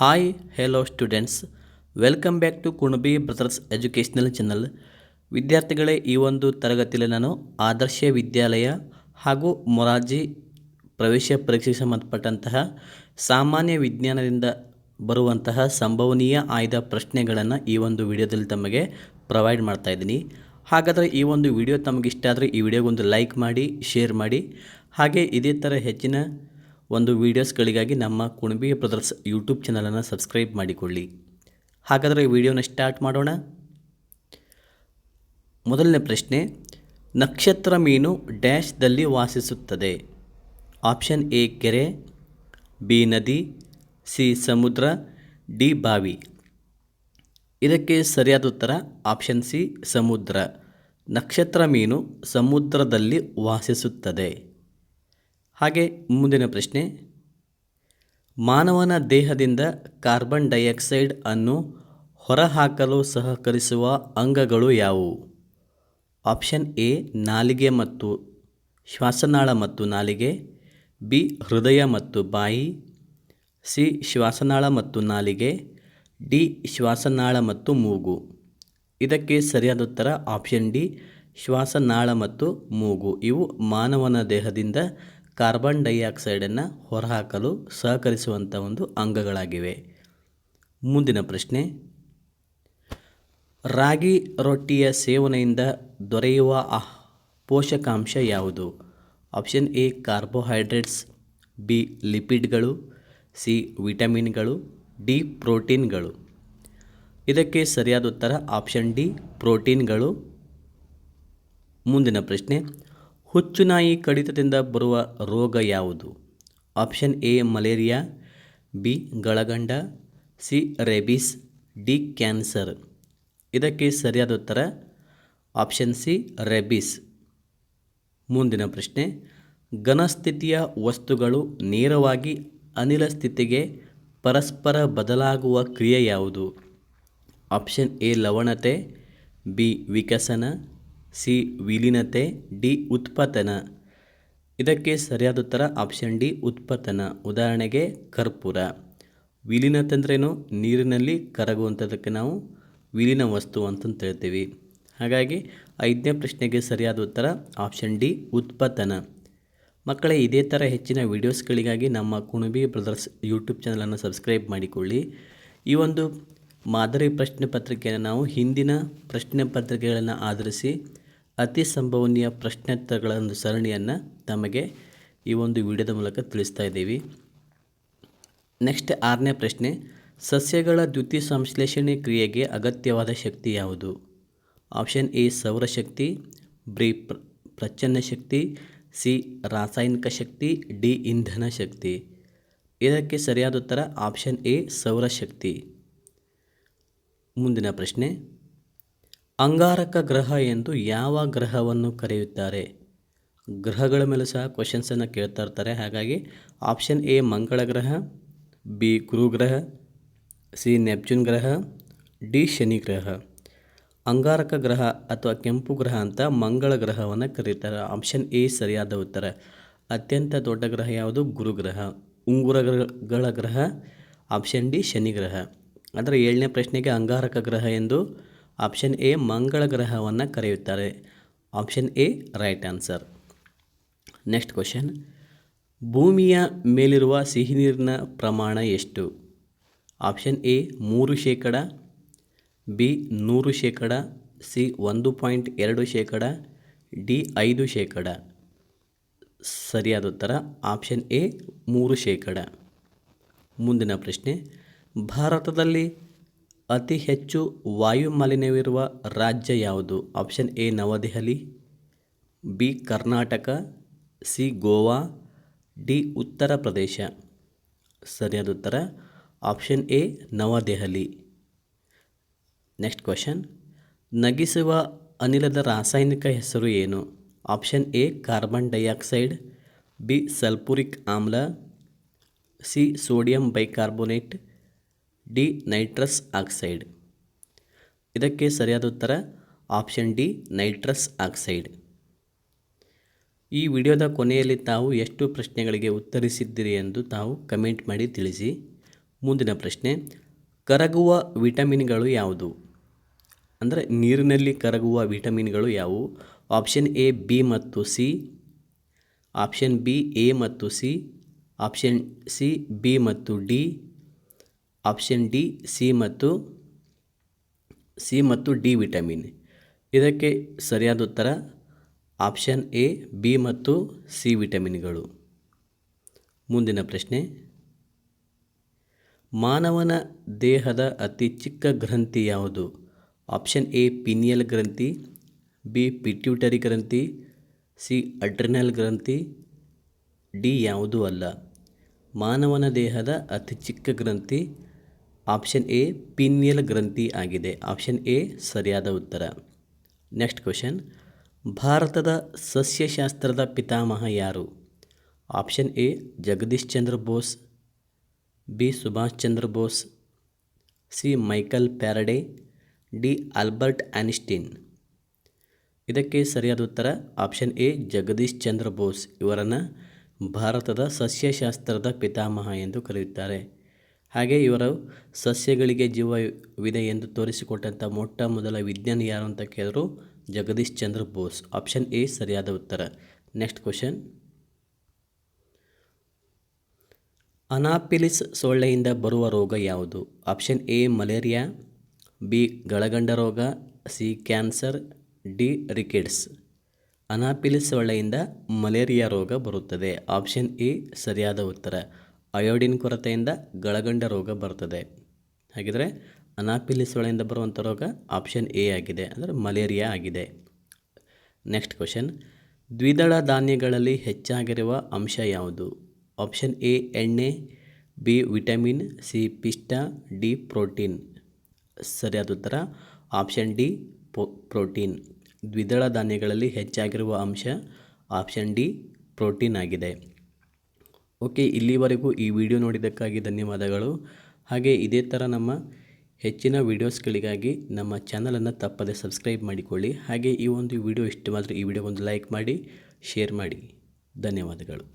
Hi hello students welcome back to Kunabi brothers educational channel ವಿದ್ಯಾರ್ಥಿಗಳೇ, ಈ ಒಂದು ತರಗತಿಯಲ್ಲಿ ನಾನು ಆದರ್ಶ ವಿದ್ಯಾಲಯ ಹಾಗೂ ಮೊರಾರ್ಜಿ ಪ್ರವೇಶ ಪರೀಕ್ಷೆಗೆ ಸಂಬಂಧಪಟ್ಟಂತಹ ಸಾಮಾನ್ಯ ವಿಜ್ಞಾನದಿಂದ ಬರುವಂತಹ ಸಂಭವನೀಯ ಆಯ್ದ ಪ್ರಶ್ನೆಗಳನ್ನು ಈ ಒಂದು ವಿಡಿಯೋದಲ್ಲಿ ತಮಗೆ ಪ್ರೊವೈಡ್ ಮಾಡ್ತಾ ಇದ್ದೀನಿ. ಹಾಗಾದರೆ ಈ ಒಂದು ವಿಡಿಯೋ ತಮಗೆ ಇಷ್ಟ ಆದರೆ ಈ ವಿಡಿಯೋಗೊಂದು ಲೈಕ್ ಮಾಡಿ ಶೇರ್ ಮಾಡಿ. ಹಾಗೆ ಇದೇ ಥರ ಹೆಚ್ಚಿನ ಒಂದು ವೀಡಿಯೋಸ್ಗಳಿಗಾಗಿ ನಮ್ಮ ಕುಣಬಿ ಬ್ರದರ್ಸ್ ಯೂಟ್ಯೂಬ್ ಚಾನಲನ್ನು ಸಬ್ಸ್ಕ್ರೈಬ್ ಮಾಡಿಕೊಳ್ಳಿ. ಹಾಗಾದರೆ ವಿಡಿಯೋನ ಸ್ಟಾರ್ಟ್ ಮಾಡೋಣ. ಮೊದಲನೇ ಪ್ರಶ್ನೆ, ನಕ್ಷತ್ರ ಮೀನು ಡ್ಯಾಶ್ದಲ್ಲಿ ವಾಸಿಸುತ್ತದೆ. ಆಪ್ಷನ್ ಎ, ಕೆರೆ, ಬಿ, ನದಿ, ಸಿ, ಸಮುದ್ರ, ಡಿ, ಬಾವಿ. ಇದಕ್ಕೆ ಸರಿಯಾದ ಉತ್ತರ ಆಪ್ಷನ್ ಸಿ, ಸಮುದ್ರ. ನಕ್ಷತ್ರ ಮೀನು ಸಮುದ್ರದಲ್ಲಿ ವಾಸಿಸುತ್ತದೆ. ಹಾಗೆ ಮುಂದಿನ ಪ್ರಶ್ನೆ. ಮಾನವನ ದೇಹದಿಂದ ಕಾರ್ಬನ್ ಡೈಆಕ್ಸೈಡ್ ಅನ್ನು ಹೊರಹಾಕಲು ಸಹಕರಿಸುವ ಅಂಗಗಳು ಯಾವುವು? ಆಪ್ಷನ್ ಎ, ನಾಲಿಗೆ ಮತ್ತು ಶ್ವಾಸನಾಳ ಮತ್ತು ನಾಲಿಗೆ, ಬಿ, ಹೃದಯ ಮತ್ತು ಬಾಯಿ, ಸಿ, ಶ್ವಾಸನಾಳ ಮತ್ತು ನಾಲಿಗೆ, ಡಿ, ಶ್ವಾಸನಾಳ ಮತ್ತು ಮೂಗು. ಇದಕ್ಕೆ ಸರಿಯಾದ ಉತ್ತರ ಆಪ್ಷನ್ ಡಿ, ಶ್ವಾಸನಾಳ ಮತ್ತು ಮೂಗು. ಇವು ಮಾನವನ ದೇಹದಿಂದ ಕಾರ್ಬನ್ ಡೈಆಕ್ಸೈಡನ್ನು ಹೊರಹಾಕಲು ಸಹಕರಿಸುವಂಥ ಒಂದು ಅಂಗಗಳಾಗಿವೆ. ಮುಂದಿನ ಪ್ರಶ್ನೆ, ರಾಗಿ ರೊಟ್ಟಿಯ ಸೇವನೆಯಿಂದ ದೊರೆಯುವ ಪೋಷಕಾಂಶ ಯಾವುದು? ಆಪ್ಷನ್ ಎ, ಕಾರ್ಬೋಹೈಡ್ರೇಟ್ಸ್, ಬಿ, ಲಿಪಿಡ್ಗಳು, ಸಿ, ವಿಟಮಿನ್ಗಳು, ಡಿ, ಪ್ರೋಟೀನ್ಗಳು. ಇದಕ್ಕೆ ಸರಿಯಾದ ಉತ್ತರ ಆಪ್ಷನ್ ಡಿ, ಪ್ರೋಟೀನ್ಗಳು. ಮುಂದಿನ ಪ್ರಶ್ನೆ ಹುಚ್ಚುನಾಯಿ ಕಡಿತದಿಂದ ಬರುವ ರೋಗ ಯಾವುದು? ಆಪ್ಷನ್ ಎ, ಮಲೇರಿಯಾ, ಬಿ, ಗಳಗಂಡ, ಸಿ, ರೇಬಿಸ್, ಡಿ, ಕ್ಯಾನ್ಸರ್. ಇದಕ್ಕೆ ಸರಿಯಾದ ಉತ್ತರ, ಆಪ್ಷನ್ ಸಿ, ರೆಬಿಸ್. ಮುಂದಿನ ಪ್ರಶ್ನೆ ಘನಸ್ಥಿತಿಯ ವಸ್ತುಗಳು ನೇರವಾಗಿ ಅನಿಲ ಸ್ಥಿತಿಗೆ ಪರಸ್ಪರ ಬದಲಾಗುವ ಕ್ರಿಯೆ ಯಾವುದು? ಆಪ್ಷನ್ ಎ, ಲವಣತೆ, ಬಿ, ವಿಕಸನ ಸಿ ವಿಲೀನತೆ, ಡಿ ಉತ್ಪತನ. ಇದಕ್ಕೆ ಸರಿಯಾದ ಉತ್ತರ ಆಪ್ಷನ್ ಡಿ ಉತ್ಪತನ. ಉದಾಹರಣೆಗೆ ಕರ್ಪೂರ. ವಿಲೀನತೆ ಅಂದ್ರೇನು? ನೀರಿನಲ್ಲಿ ಕರಗುವಂಥದ್ದಕ್ಕೆ ನಾವು ವಿಲೀನ ವಸ್ತು ಅಂತಂತ ಹೇಳ್ತೀವಿ. ಹಾಗಾಗಿ ಐದನೇ ಪ್ರಶ್ನೆಗೆ ಸರಿಯಾದ ಉತ್ತರ ಆಪ್ಷನ್ ಡಿ ಉತ್ಪತನ. ಮಕ್ಕಳೇ, ಇದೇ ಥರ ಹೆಚ್ಚಿನ ವೀಡಿಯೋಸ್ಗಳಿಗಾಗಿ ನಮ್ಮ ಕುಣಬಿ ಬ್ರದರ್ಸ್ ಯೂಟ್ಯೂಬ್ ಚಾನಲನ್ನು ಸಬ್ಸ್ಕ್ರೈಬ್ ಮಾಡಿಕೊಳ್ಳಿ. ಈ ಒಂದು ಮಾದರಿ ಪ್ರಶ್ನೆ ಪತ್ರಿಕೆಯನ್ನು ನಾವು ಹಿಂದಿನ ಪ್ರಶ್ನೆ ಪತ್ರಿಕೆಗಳನ್ನು ಆಧರಿಸಿ ಅತಿ ಸಂಭವನೀಯ ಪ್ರಶ್ನೋತ್ತರಗಳ ಒಂದು ಸರಣಿಯನ್ನು ತಮಗೆ ಈ ಒಂದು ವಿಡಿಯೋದ ಮೂಲಕ ತಿಳಿಸ್ತಾ ಇದ್ದೀವಿ. ನೆಕ್ಸ್ಟ್ ಆರನೇ ಪ್ರಶ್ನೆ, ಸಸ್ಯಗಳ ದ್ಯುತಿ ಸಂಶ್ಲೇಷಣೆ ಕ್ರಿಯೆಗೆ ಅಗತ್ಯವಾದ ಶಕ್ತಿ ಯಾವುದು? ಆಪ್ಷನ್ ಎ ಸೌರಶಕ್ತಿ ಬ್ರಿ ಪ್ರ ಪ್ರಚನ್ನ ಶಕ್ತಿ, ಸಿ, ರಾಸಾಯನಿಕ ಶಕ್ತಿ, ಡಿ, ಇಂಧನ ಶಕ್ತಿ. ಇದಕ್ಕೆ ಸರಿಯಾದ ಉತ್ತರ ಆಪ್ಷನ್ ಎ ಸೌರಶಕ್ತಿ ಮುಂದಿನ ಪ್ರಶ್ನೆ ಅಂಗಾರಕ ಗ್ರಹ ಎಂದು ಯಾವ ಗ್ರಹವನ್ನು ಕರೆಯುತ್ತಾರೆ? ಗ್ರಹಗಳ ಮೇಲೆ ಸಹ ಕ್ವಶನ್ಸನ್ನು ಕೇಳ್ತಾ ಇರ್ತಾರೆ. ಹಾಗಾಗಿ ಆಪ್ಷನ್ ಎ ಮಂಗಳ ಗ್ರಹ ಬಿ ಗುರು ಗ್ರಹ ಸಿ ನೆಪ್ಚೂನ್ ಗ್ರಹ ಡಿ ಶನಿ ಗ್ರಹ. ಅಂಗಾರಕ ಗ್ರಹ ಅಥವಾ ಕೆಂಪು ಗ್ರಹ ಅಂತ ಮಂಗಳ ಗ್ರಹವನ್ನು ಕರೀತಾರೆ. ಆಪ್ಷನ್ ಎ ಸರಿಯಾದ ಉತ್ತರ. ಅತ್ಯಂತ ದೊಡ್ಡ ಗ್ರಹ ಯಾವುದು? ಗುರುಗ್ರಹ ಉಂಗುರಗಳ ಗ್ರಹ. ಆಪ್ಷನ್ ಡಿ ಶನಿ ಗ್ರಹ. ಅದರ ಏಳನೇ ಪ್ರಶ್ನೆಗೆ ಅಂಗಾರಕ ಗ್ರಹ ಎಂದು ಆಪ್ಷನ್ ಎ ಮಂಗಳ ಗ್ರಹವನ್ನು ಕರೆಯುತ್ತಾರೆ. Option A right answer. Next question. ಭೂಮಿಯ ಮೇಲಿರುವ ಸಿಹಿ ನೀರಿನ ಪ್ರಮಾಣ ಎಷ್ಟು? ಆಪ್ಷನ್ ಎ ಮೂರು ಶೇಕಡ, ಬಿ ನೂರು ಶೇಕಡ, ಸಿ ಒಂದು ಪಾಯಿಂಟ್ ಎರಡು ಶೇಕಡ, ಡಿ ಐದು ಶೇಕಡ. ಸರಿಯಾದ ಉತ್ತರ ಆಪ್ಷನ್ ಎ ಮೂರು ಶೇಕಡ. ಮುಂದಿನ ಪ್ರಶ್ನೆ. ಭಾರತದಲ್ಲಿ ಅತಿ ಹೆಚ್ಚು ವಾಯುಮಾಲಿನ್ಯವಿರುವ ರಾಜ್ಯ ಯಾವುದು? Option A, Navadehali, B, Karnataka, C, Goa, D, Uttar Pradesh. ಸರಿಯಾದ ಉತ್ತರ? Option A, Navadehali. Next question. ನಗಿಸುವ ಅನಿಲದ ರಾಸಾಯನಿಕ ಹೆಸರು ಏನು? Option A, carbon dioxide, B sulphuric ಆಮ್ಲ, C, sodium bicarbonate D nitrous oxide. ಇದಕ್ಕೆ ಸರಿಯಾದ ಉತ್ತರ ಆಪ್ಷನ್ ಡಿ ನೈಟ್ರಸ್ ಆಕ್ಸೈಡ್. ಈ ವಿಡಿಯೋದ ಕೊನೆಯಲ್ಲಿ ತಾವು ಎಷ್ಟು ಪ್ರಶ್ನೆಗಳಿಗೆ ಉತ್ತರಿಸಿದ್ದೀರಿ ಎಂದು ತಾವು ಕಮೆಂಟ್ ಮಾಡಿ ತಿಳಿಸಿ. ಮುಂದಿನ ಪ್ರಶ್ನೆ, ಕರಗುವ ವಿಟಮಿನ್ಗಳು ಯಾವುದು? ಅಂದರೆ ನೀರಿನಲ್ಲಿ ಕರಗುವ ವಿಟಮಿನ್ಗಳು ಯಾವುವು? ಆಪ್ಷನ್ ಎ, ಬಿ ಮತ್ತು ಸಿ. ಆಪ್ಷನ್ ಬಿ, ಎ ಮತ್ತು ಸಿ. ಆಪ್ಷನ್ ಸಿ, ಬಿ ಮತ್ತು ಡಿ. ಆಪ್ಷನ್ ಡಿ, ಸಿ ಮತ್ತು ಸಿ ಮತ್ತು ಡಿ ವಿಟಮಿನ್. ಇದಕ್ಕೆ ಸರಿಯಾದ ಉತ್ತರ ಆಪ್ಷನ್ ಎ, ಬಿ ಮತ್ತು ಸಿ ವಿಟಮಿನ್ಗಳು. ಮುಂದಿನ ಪ್ರಶ್ನೆ. ಮಾನವನ ದೇಹದ ಅತಿ ಚಿಕ್ಕ ಗ್ರಂಥಿ ಯಾವುದು? ಆಪ್ಷನ್ ಎ, ಪಿನಿಯಲ್ ಗ್ರಂಥಿ, ಬಿ, ಪಿಟ್ಯೂಟರಿ ಗ್ರಂಥಿ, ಸಿ, ಅಡ್ರಿನಲ್ ಗ್ರಂಥಿ, ಡಿ ಯಾವುದೂ ಅಲ್ಲ. ಮಾನವನ ದೇಹದ ಅತಿ ಚಿಕ್ಕ ಗ್ರಂಥಿ ಆಪ್ಷನ್ ಎ ಪಿನಿಯಲ್ ಗ್ರಂಥಿ ಆಗಿದೆ. ಆಪ್ಷನ್ ಎ ಸರಿಯಾದ ಉತ್ತರ. Next question. ಭಾರತದ ಸಸ್ಯಶಾಸ್ತ್ರದ ಪಿತಾಮಹ ಯಾರು? Option A Jagadish Chandra Bose. B Subhash Chandra Bose. C Michael Faraday D Albert Einstein. ಇದಕ್ಕೆ ಸರಿಯಾದ ಉತ್ತರ. Option A Jagadish Chandra Bose. ಇವರನ್ನು ಭಾರತದ ಸಸ್ಯಶಾಸ್ತ್ರದ ಪಿತಾಮಹ ಎಂದು ಕರೆಯುತ್ತಾರೆ. ಹಾಗೆ ಇವರು ಸಸ್ಯಗಳಿಗೆ ಜೀವವಿದೆ ಎಂದು ತೋರಿಸಿಕೊಟ್ಟಂಥ ಮೊಟ್ಟ ಮೊದಲ ವಿಜ್ಞಾನಿ ಯಾರು ಅಂತ ಕೇಳಿದ್ರು ಜಗದೀಶ್ ಚಂದ್ರ ಬೋಸ್. ಆಪ್ಷನ್ ಎ ಸರಿಯಾದ ಉತ್ತರ. ನೆಕ್ಸ್ಟ್ ಕ್ವಶನ್ ಅನಾಪಿಲಿಸ್ ಸೊಳ್ಳೆಯಿಂದ ಬರುವ ರೋಗ ಯಾವುದು? Option A malaria. ಬಿ ಗಳಗಂಡ ರೋಗ. C cancer. D rickets anopheles ಸೊಳ್ಳೆಯಿಂದ malaria ರೋಗ ಬರುತ್ತದೆ. ಆಪ್ಷನ್ ಎ ಸರಿಯಾದ ಉತ್ತರ. ಅಯೋಡಿನ್ ಕೊರತೆಯಿಂದ ಗಳಗಂಡ ರೋಗ ಬರ್ತದೆ. ಹಾಗಿದ್ರೆ ಅನಾಪಿಲಿಸ್ ಒಳೆಯಿಂದ ಬರುವಂಥ ರೋಗ ಆಪ್ಷನ್ ಎ ಆಗಿದೆ, ಅಂದರೆ ಮಲೇರಿಯಾ ಆಗಿದೆ. ನೆಕ್ಸ್ಟ್ ಕ್ವಶನ್ ದ್ವಿದಳ ಧಾನ್ಯಗಳಲ್ಲಿ ಹೆಚ್ಚಾಗಿರುವ ಅಂಶ ಯಾವುದು? ಆಪ್ಷನ್ ಎ ಎಣ್ಣೆ ಬಿ ವಿಟಮಿನ್ ಸಿ ಪಿಷ್ಟ ಡಿ ಪ್ರೋಟೀನ್ ಸರಿಯಾದ ಉತ್ತರ ಆಪ್ಷನ್ ಡಿ ಪ್ರೋಟೀನ್ ದ್ವಿದಳ ಧಾನ್ಯಗಳಲ್ಲಿ ಹೆಚ್ಚಾಗಿರುವ ಅಂಶ ಆಪ್ಷನ್ ಡಿ ಪ್ರೋಟೀನ್ ಆಗಿದೆ. ಓಕೆ, ಇಲ್ಲಿವರೆಗೂ ಈ ವಿಡಿಯೋ ನೋಡಿದ್ದಕ್ಕಾಗಿ ಧನ್ಯವಾದಗಳು. ಹಾಗೆ ಇದೇ ಥರ ನಮ್ಮ ಹೆಚ್ಚಿನ ವೀಡಿಯೋಸ್ಗಳಿಗಾಗಿ ನಮ್ಮ ಚಾನಲನ್ನು ತಪ್ಪದೆ ಸಬ್ಸ್ಕ್ರೈಬ್ ಮಾಡಿಕೊಳ್ಳಿ. ಹಾಗೆ ಈ ಒಂದು ವಿಡಿಯೋ ಇಷ್ಟವಾದರೆ ಈ ವಿಡಿಯೋ ಒಂದು ಲೈಕ್ ಮಾಡಿ, ಶೇರ್ ಮಾಡಿ. ಧನ್ಯವಾದಗಳು.